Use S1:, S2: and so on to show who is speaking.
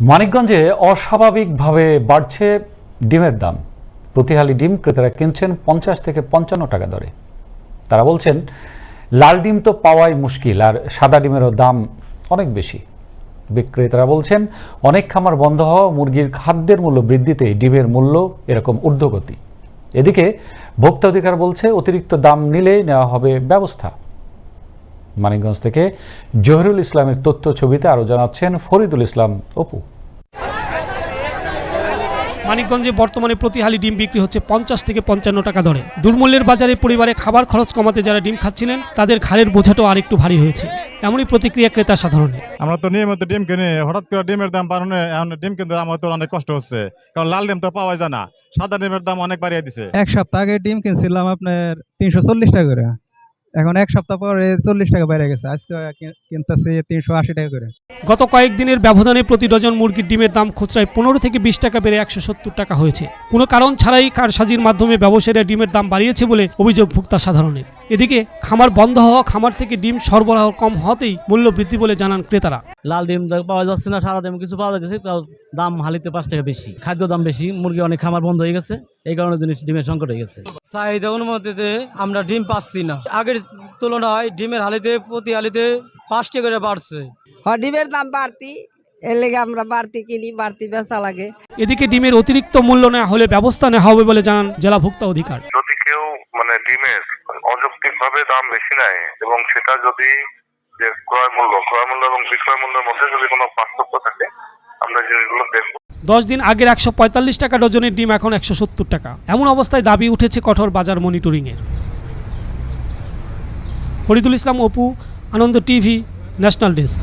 S1: মানিকগঞ্জে অস্বাভাবিকভাবে বাড়ছে ডিমের দাম। প্রতিহালি ডিম ক্রেতারা কিনছেন পঞ্চাশ থেকে পঞ্চান্ন টাকা দরে। তারা বলছেন, লাল ডিম তো পাওয়াই মুশকিল আর সাদা ডিমেরও দাম অনেক বেশি। বিক্রেতারা বলছেন, অনেক খামার বন্ধ হওয়া মুরগির খাদ্যের মূল্য বৃদ্ধিতে ডিমের মূল্য এরকম ঊর্ধ্বগতি। এদিকে ভোক্তা অধিকার বলছে, অতিরিক্ত দাম নিলে নেওয়া হবে ব্যবস্থা। মানিকগঞ্জ থেকে জহিরুল ইসলামের তথ্য ছবিতে আরও জানাচ্ছেন ফরিদুল ইসলাম অপু।
S2: মানিকগঞ্জে বর্তমানে প্রতি হালি ডিম বিক্রি হচ্ছে পঞ্চাশ থেকে পঞ্চান্ন টাকা দরে। দুর্মূল্যের বাজারে পরিবারে খাবার খরচ কমাতে যারা ডিম খাচ্ছিলেন তাদের ঘাড়ের বোঝাটাও আরেকটু ভারী হয়েছে। এমনই প্রতিক্রিয়া ক্রেতা সাধারণের
S3: আমরা তো নিয়মিত ডিম কিনি হঠাৎ করে ডিমের দাম বাড়ানো এখন ডিম কিনতে আমার তো অনেক কষ্ট হচ্ছে কারণ লাল ডিম তো পাওয়া যায় না সাদা ডিমের দাম অনেক বাড়িয়ে দিছে।
S4: এক সপ্তাহ আগে ডিম কিনছিলাম আপনার তিনশো চল্লিশ টাকা করে। এখন এক সপ্তাহ পরে চল্লিশ টাকা বেড়ে গেছে। আজকে কিনতেছে তিনশো আশি টাকা করে।
S2: গত কয়েকদিনের ব্যবধানে প্রতি ডজন মুরগির ডিমের দাম খুচরায় পনেরো থেকে বিশ টাকা বেড়ে একশো সত্তর টাকা হয়েছে। কোনো কারণ ছাড়াই কারসাজির মাধ্যমে ব্যবসায়ীরা ডিমের দাম বাড়িয়েছে বলে অভিযোগ ভুক্তা সাধারণের। এদিকে খামার বন্ধ হওয়া খামার থেকে ডিম সরবরাহ কম হওয়াতেই মূল্য বৃদ্ধি বলে জানান ক্রেতারা।
S5: লাল ডিম পাওয়া যাচ্ছে না সাদা ডিম কিছু পাওয়া যাচ্ছে তাও দাম হালিতে পাঁচ টাকা বেশি। খাদ্য দাম বেশি মুরগি অনেক খামার বন্ধ হয়ে গেছে এই কারণে জিনিস ডিমের সংকট হয়ে গেছে।
S6: চাহিদা অনুমতিতে আমরা ডিম পাচ্ছি না। আগের তুলনায় ডিমের হালিতে প্রতি হালিতে পাঁচটি করে বাড়ছে।
S7: হ ডিমের দাম বাড়তি এর লেগে আমরা বাড়তি কিনি বাড়তি বেচা লাগে।
S2: এদিকে ডিমের অতিরিক্ত মূল্য নেওয়া হলে ব্যবস্থা নেওয়া হবে বলে জানান জেলা ভোক্তা অধিকার।
S8: মানে ডিমের অযৌক্তিকভাবে দাম বেশি নেয় এবং সেটা যদি যে ক্রয় মূল্য ক্রয় মূল্য এবং বিক্রয় মূল্যের মধ্যে যদি কোনো পার্থক্য থাকে, আমরা জিনিসগুলো দেখব।
S2: দশ দিন আগের একশো পঁয়তাল্লিশ টাকা ডজনের ডিম, এখন একশো সত্তর টাকা। এমন অবস্থায় দাবি উঠেছে কঠোর বাজার মনিটরিংয়ের। Faridul Islam, Apu, Ananda TV, national desk.